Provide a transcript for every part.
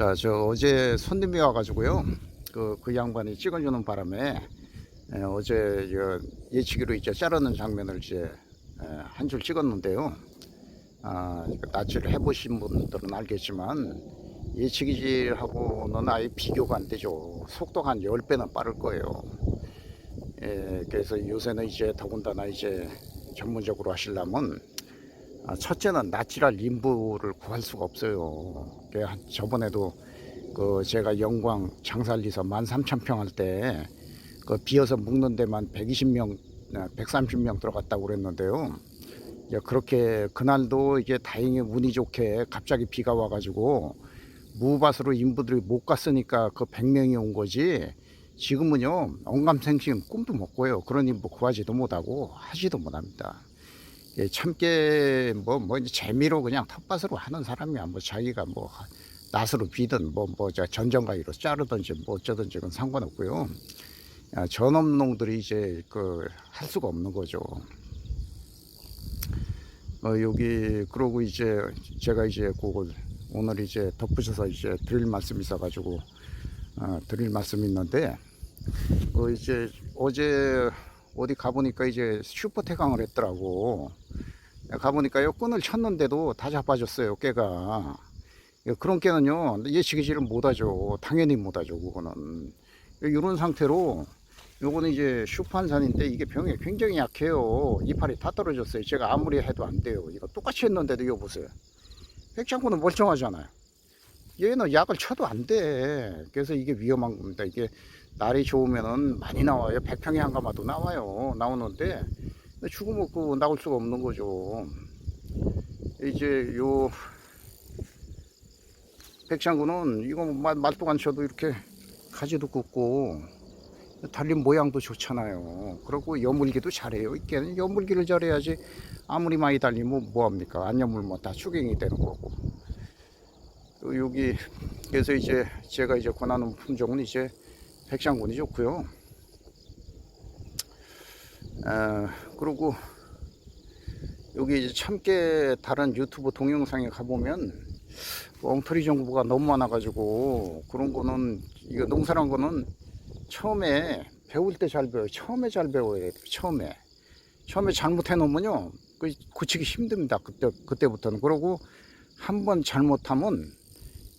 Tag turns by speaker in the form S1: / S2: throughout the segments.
S1: 자, 저 어제 손님이 와가지고요. 그, 그 양반이 찍어주는 바람에 에, 어제 저 예치기로 이제 자르는 장면을 이제 한 줄 찍었는데요. 아, 낯을 해보신 분들은 알겠지만 예치기질하고는 아예 비교가 안 되죠. 속도가 한 10배는 빠를 거예요. 예, 그래서 요새는 이제 더군다나 이제 전문적으로 하시려면 아, 첫째는 나치랄 인부를 구할 수가 없어요. 저번에도 그 제가 영광 장살리서 13,000평 할 때 그 비어서 묵는 데만 120명, 130명 들어갔다고 그랬는데요. 그렇게 그날도 이게 다행히 운이 좋게 갑자기 비가 와가지고 무밭으로 인부들이 못 갔으니까 그 100명이 온 거지. 지금은요 언감생심 꿈도 못 꿔요. 그러니 뭐 구하지도 못하고 하지도 못합니다. 예, 참깨 뭐, 뭐 이제 재미로 그냥 텃밭으로 하는 사람이야. 뭐 자기가 뭐 낫으로 비든 뭐, 뭐, 저 전정가위로 자르든지 뭐 어쩌든지 그건 상관없고요. 아, 전업농들이 이제 그 할 수가 없는 거죠. 어, 여기 그러고 이제 제가 이제 그걸 오늘 이제 덧붙여서 이제 드릴 말씀이 있어가지고 어, 드릴 말씀이 있는데 어, 이제 어제 어디 가보니까 이제 슈퍼 태강을 했더라고. 가보니까요 끈을 쳤는데도 다 자빠졌어요 깨가. 예, 그런 깨는요 예치기질을 못하죠. 당연히 못하죠 그거는. 이런 상태로 요거는 이제 슈판산인데 이게 병이 굉장히 약해요. 이파리 다 떨어졌어요. 제가 아무리 해도 안 돼요. 이거 똑같이 했는데도 이거 보세요. 백장군은 멀쩡하잖아요. 얘는 약을 쳐도 안 돼. 그래서 이게 위험한 겁니다. 이게 날이 좋으면은 많이 나와요. 백평에 한 가마도 나와요. 나오는데 죽어 먹고 나올 수가 없는 거죠. 이제 요 백장군은 이거 말- 말도 안 쳐도 이렇게 가지도 굽고 달린 모양도 좋잖아요. 그리고 여물기도 잘해요. 이게는 여물기를 잘해야지 아무리 많이 달리면 뭐합니까? 안 여물면 다 추경이 되는 거고. 또 여기 그래서 이제 제가 이제 권하는 품종은 이제 백장군이 좋고요. 아, 그리고 여기 이제 참깨 다른 유튜브 동영상에 가보면 엉터리 정보가 너무 많아가지고 그런 거는 이거 농사란 거는 처음에 배울 때 잘 배워요. 처음에 잘 배워야 돼요. 처음에. 처음에 잘못해 놓으면요. 그 고치기 힘듭니다. 그때, 그때부터는. 그러고 한 번 잘못하면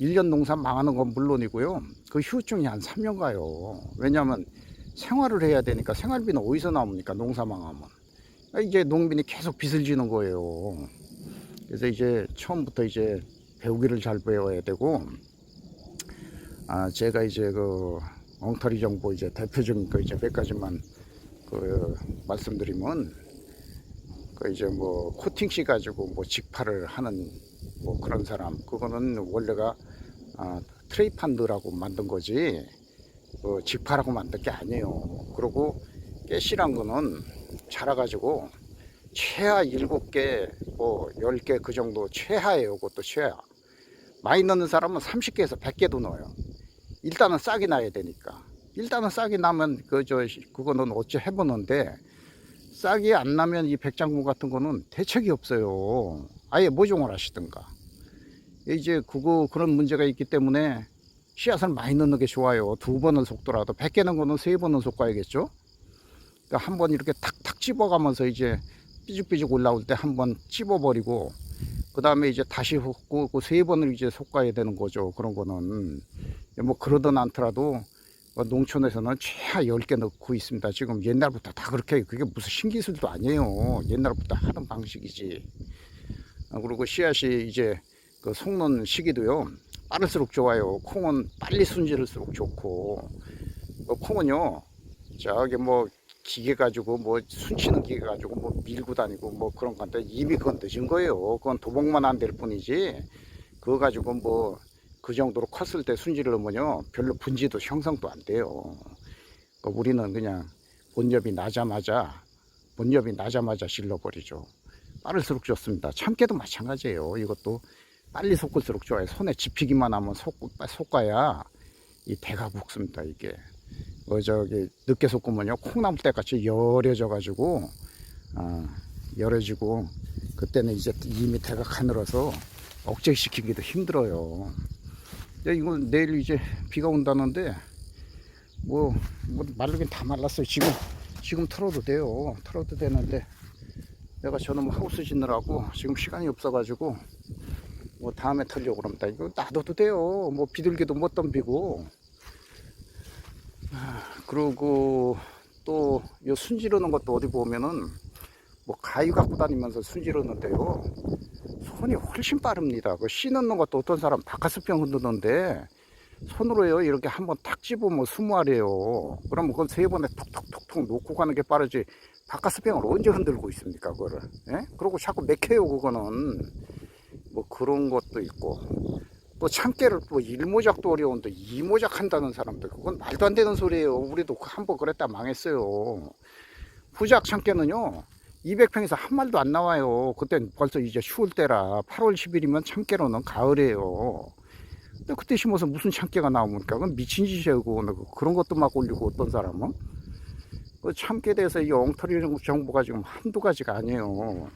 S1: 1년 농사 망하는 건 물론이고요. 그 후유증이 한 3년 가요. 왜냐하면 생활을 해야 되니까 생활비는 어디서 나옵니까? 농사 망하면. 이제 농민이 계속 빚을 지는 거예요. 그래서 이제 처음부터 이제 배우기를 잘 배워야 되고, 아, 제가 이제 그 엉터리 정보 이제 대표적인 거 이제 몇 가지만 그 말씀드리면, 그 이제 뭐 코팅씨 가지고 뭐 직파를 하는 뭐 그런 사람, 그거는 원래가 아, 트레이판드라고 만든 거지, 그 직파라고 만든 게 아니에요. 그리고 깨씨란 거는 자라가지고 최하 7개, 뭐 10개 그 정도 최하예요. 그것도 최하. 많이 넣는 사람은 30개에서 100개도 넣어요. 일단은 싹이 나야 되니까. 일단은 싹이 나면 그저 그거는 어찌 해보는데 싹이 안 나면 이 백장군 같은 거는 대책이 없어요. 아예 모종을 하시든가. 이제 그거 그런 문제가 있기 때문에 씨앗을 많이 넣는 게 좋아요. 두 번은 속도라도 100개 넣은 거는 세 번은 속가야겠죠. 그러니까 한 번 이렇게 탁탁 찝어가면서 이제 삐죽삐죽 올라올 때 한번 찝어버리고 그 다음에 이제 다시 붓고 그세 번을 이제 솎아야 되는 거죠. 그런 거는 뭐 그러든 않더라도 어, 농촌에서는 최하 10개 넣고 있습니다. 지금 옛날부터 다 그렇게. 그게 무슨 신기술도 아니에요. 옛날부터 하는 방식이지. 어, 그리고 씨앗이 이제 그 속는 시기도요. 빠를수록 좋아요. 콩은 빨리 순질을수록 좋고 뭐 콩은요. 저기 뭐 기계 가지고 뭐 순치는 기계 가지고 뭐 밀고 다니고 뭐 그런 건데 이미 그건 늦은 거예요. 그건 도복만 안 될 뿐이지. 그거 가지고 뭐 그 정도로 컸을 때 순지를 넣으면요 별로 분지도 형성도 안 돼요. 그 우리는 그냥 본엽이 나자마자 본엽이 나자마자 실러버리죠. 빠를수록 좋습니다. 참깨도 마찬가지예요. 이것도 빨리 솟을수록 좋아요. 손에 집히기만 하면 속, 솟아야 이 대가 굵습니다. 이게. 어, 저기 늦게 솟으면요 콩나물 때같이 열여져 가지고 어, 열어지고 그때는 이제 이 밑에가 가늘어서 억제시키기도 힘들어요 야, 이거 내일 이제 비가 온다는데 뭐, 뭐 말르긴 다 말랐어요. 지금 지금 털어도 돼요. 털어도 되는데 내가 저는 뭐 하우스 짓느라고 지금 시간이 없어가지고 뭐 다음에 털려고 그럽니다. 이거 놔둬도 돼요. 뭐 비둘기도 못 덤비고. 아, 그리고 또 요 순지르는 것도 어디 보면은 뭐 가위 갖고 다니면서 순지르는데요. 손이 훨씬 빠릅니다. 그 씨 넣는 것도 어떤 사람 바카스병 흔드는데 손으로요 이렇게 한번 탁 집으면 스무 알이에요. 그러면 그건 세 번에 톡톡톡톡 놓고 가는 게 빠르지. 바카스병을 언제 흔들고 있습니까 그거를? 예? 그리고 자꾸 맥혀요 그거는. 뭐 그런 것도 있고 또 참깨를 또 일모작도 어려운데 이모작 한다는 사람들 그건 말도 안 되는 소리예요. 우리도 한 번 그랬다 망했어요. 후작 참깨는요. 200평에서 한 말도 안 나와요. 그땐 벌써 이제 추울 때라 8월 10일이면 참깨로는 가을이에요. 근데 그때 심어서 무슨 참깨가 나옵니까? 그건 미친 짓이에요. 그거는. 그런 것도 막 올리고 어떤 사람은. 그 참깨에 대해서 이 엉터리 정보가 지금 한두 가지가 아니에요.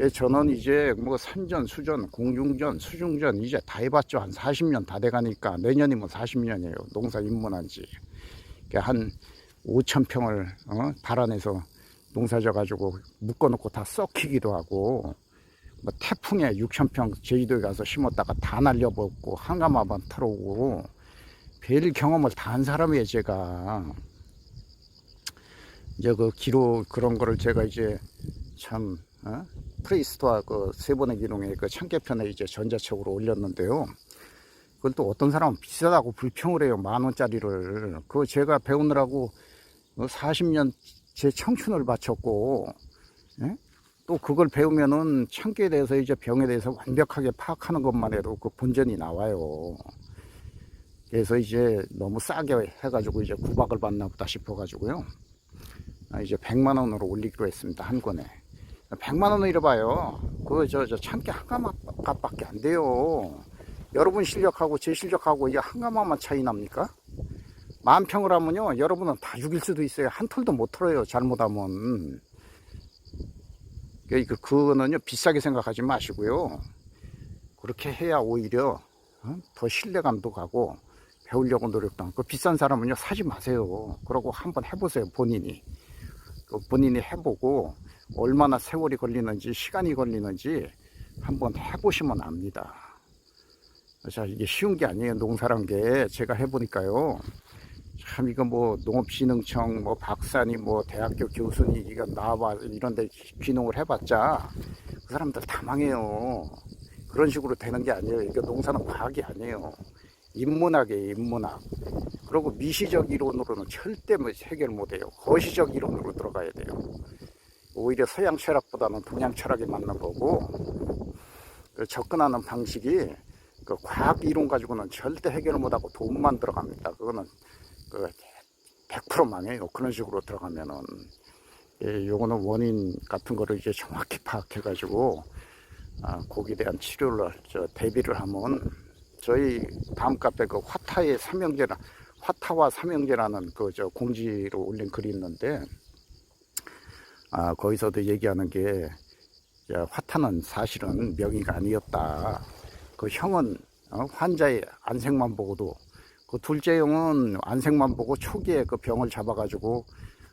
S1: 예, 저는 이제 뭐 산전, 수전, 공중전, 수중전 이제 다 해봤죠. 한 40년 다 돼가니까 내년이면 40년이에요. 농사 입문한 지. 한 5천 평을 어? 발안에서 농사져 가지고 묶어놓고 다 썩히기도 하고 뭐 태풍에 6천 평 제주도에 가서 심었다가 다 날려버렸고 한가마만 털어오고 별 경험을 다 한 사람이에요 제가 이제 그 기록 그런 거를 제가 이제 참 어? 프레이스토어 그세 번의 기록에 그 참깨편에 이제 전자책으로 올렸는데요. 그걸 또 어떤 사람은 비싸다고 불평을 해요. 만 원짜리를. 그거 제가 배우느라고 40년 제 청춘을 바쳤고, 예? 또 그걸 배우면은 참깨에 대해서 이제 병에 대해서 완벽하게 파악하는 것만 해도 그 본전이 나와요. 그래서 이제 너무 싸게 해가지고 이제 구박을 받나 보다 싶어가지고요. 아, 이제 100만 원으로 올리기로 했습니다. 한 권에. 100만 원을 잃어봐요. 그거 저, 저 참깨 한 가마값밖에 안 돼요. 여러분 실력하고 제 실력하고 이게 한 가마만 차이 납니까? 만 평을 하면요. 여러분은 다 죽일 수도 있어요. 한 톨도 못 털어요. 잘못하면. 그, 그거는요. 비싸게 생각하지 마시고요. 그렇게 해야 오히려 어? 더 신뢰감도 가고 배우려고 노력도 하고 그 비싼 사람은요. 사지 마세요. 그러고 한번 해보세요. 본인이. 그 본인이 해보고 얼마나 세월이 걸리는지 시간이 걸리는지 한번 해보시면 압니다. 자 이게 쉬운 게 아니에요. 농사란 게 제가 해보니까요. 참 이거 뭐 농업진흥청 뭐 박사니 뭐 대학교 교수니 이거 나와 이런데 귀농을 해봤자 그 사람들 다 망해요. 그런 식으로 되는 게 아니에요. 이거 농사는 과학이 아니에요. 인문학이에요 인문학. 그리고 미시적 이론으로는 절대 뭐 해결 못해요. 거시적 이론으로 들어가야 돼요 오히려 서양 철학보다는 동양 철학이 맞는 거고 그 접근하는 방식이 그 과학 이론 가지고는 절대 해결을 못하고 돈만 들어갑니다. 그거는 그 100% 망해요. 그런 식으로 들어가면은 예, 요거는 원인 같은 거를 이제 정확히 파악해 가지고 아, 거기에 대한 치료를 저 대비를 하면 저희 다음 카페 그 화타의 삼형제라 화타와 삼형제라는 그 저 공지로 올린 글이 있는데 아, 거기서도 얘기하는 게 화타는 사실은 명의가 아니었다. 그 형은 어, 환자의 안색만 보고도 그 둘째 형은 안색만 보고 초기에 그 병을 잡아가지고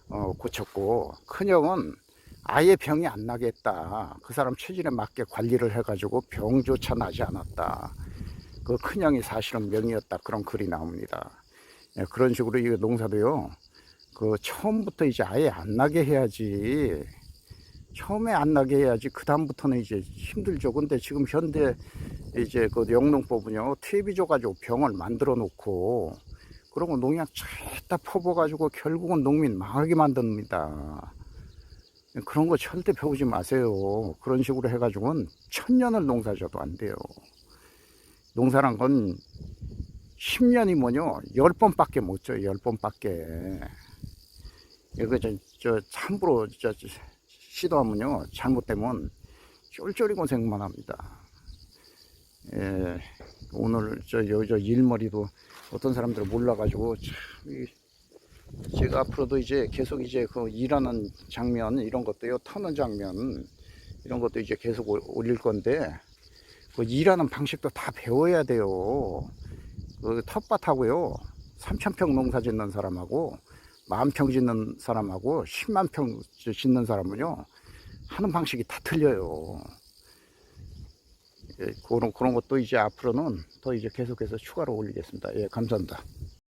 S1: 어, 고쳤고 큰 형은 아예 병이 안 나게 했다. 그 사람 체질에 맞게 관리를 해가지고 병조차 나지 않았다. 그 큰 형이 사실은 명이었다. 그런 글이 나옵니다. 예, 그런 식으로 이 농사도요. 그 처음부터 이제 아예 안 나게 해야지. 처음에 안 나게 해야지 그 다음부터는 이제 힘들죠. 근데 지금 현대 이제 그 영농법은요 퇴비 줘가지고 병을 만들어 놓고 그러고 농약 쫙다 퍼부어가지고 결국은 농민 망하게 만듭니다. 그런 거 절대 배우지 마세요. 그런 식으로 해가지고는 천년을 농사 져도 안 돼요. 농사란 건 10년이면요 10번밖에 못 져요 10번밖에 이거 저, 저 함부로 저, 저 시도하면요 잘못되면 쫄쫄이 고생만 합니다. 예, 오늘 저 여 저 일머리도 어떤 사람들 몰라가지고 참 제가 앞으로도 이제 계속 이제 그 일하는 장면 이런 것도요 터는 장면 이런 것도 이제 계속 올릴 건데 그 일하는 방식도 다 배워야 돼요. 그 텃밭하고요. 3,000평 농사 짓는 사람하고 만 평 짓는 사람하고 10만 평 짓는 사람은요. 하는 방식이 다 틀려요. 예, 그런, 그런 것도 이제 앞으로는 더 이제 계속해서 추가로 올리겠습니다. 예, 감사합니다.